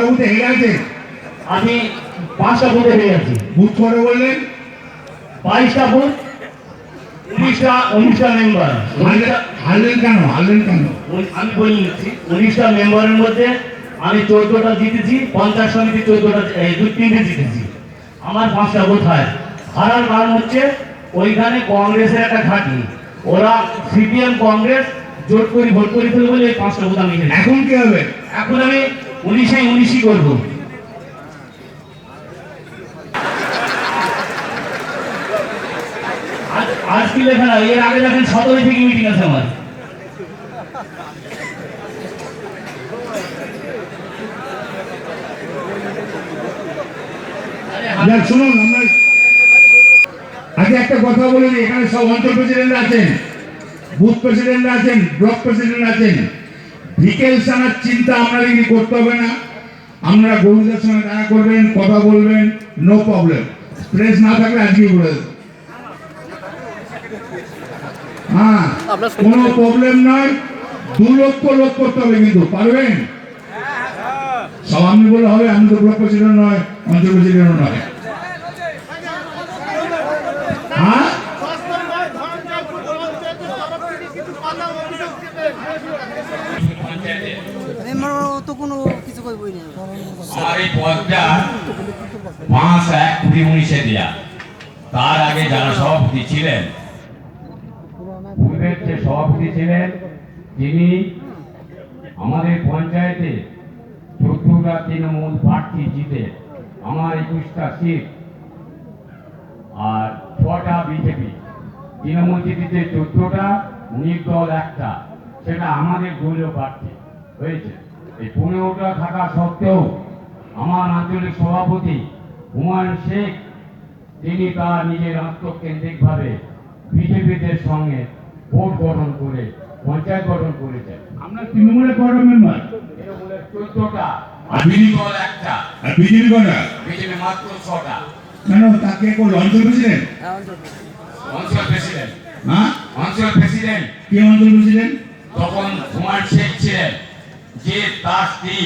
কটা বুথে হেরে আছে আমি পাঁচটা বুথে পেয়ে গেছি। বুথ করে বললেন? বাইশটা বুথ উনিশটা উনিশটা মেম্বার হারলেন কেন? হারলেন কেন? আমি বলে নিচ্ছি উনিশটা মেম্বারের মধ্যে আমি চোদ্দটা জিতেছি পঞ্চায়েত সমিতি চোদ্দটা দুই তিনটে জিতেছি। আমার পাঁচটা ভোট হয়। হারার কারণ হচ্ছে ওইখানে কংগ্রেসের একটা ঘাঁটি। ওরা সিপিএম কংগ্রেস জোট করে ভোট করে ফেলবে বলে এই পাঁচটা বোধ আমি। এখন কি হবে? এখন আমি উনিশে উনিশই করব। আজ- কি লেখা এর আগে দেখেন সতেরো থেকে মিটিং আছে আমার। শুনুন, আমরা আগে একটা কথা বলি এখানে সব অঞ্চল প্রেসিডেন্ট আছেন বুথ প্রেসিডেন্ট আছেন ব্লক প্রেসিডেন্ট আছেন। বিকেল সানার চিন্তা আপনাদের কি করতে হবে না। আমরা গরুদের সঙ্গে দেখা করবেন কথা বলবেন নো প্রবলেম প্রেস না থাকলে আজকেই বলে হ্যাঁ কোনো প্রবলেম নয়। দু লক্ষ লোক করতে হবে কিন্তু পারবেন? সব আপনি বলে হবে আমি তো ব্লক প্রেসিডেন্ট নয় অঞ্চল প্রেসিডেন্ট নয়। হ্যাঁ? তার আগে যারা সভাপতি ছিলেন সভাপতি ছিলেন তিনি আমাদের পঞ্চায়েতে চোদ্দটা তৃণমূল প্রার্থী জিতে আমার একুশটা সিট আর ছটা বিজেপি। তৃণমূল জিতেছে চোদ্দটা, নির্দল একটা। সেটা আমাদের দলীয় প্রার্থী হয়েছে। এই পনেরোটা থাকা সত্ত্বেও আমার আঞ্চলিক সভাপতি হুমায়ুন শেখ তিনি তার নিজের আত্মকেন্দ্রিকভাবে বিজেপিদের সঙ্গে ভোট গঠন করে পঞ্চায়েত গঠন করেছেন। আপনার তৃণমূলের কটা মেম্বার চোদ্দটা আর বিজেপি একটা। বিজেপি কটা বিজেপি মাত্র ছটা। কেন তাকে করল অঞ্চল প্রেসিডেন্ট হ্যাঁ অঞ্চল অঞ্চল প্রেসিডেন্ট হ্যাঁ? অঞ্চল প্রেসিডেন্ট কে অঞ্চল প্রেসিডেন্ট তখন হুমায়ুন শেখ ছিলেন। যে তার স্ত্রী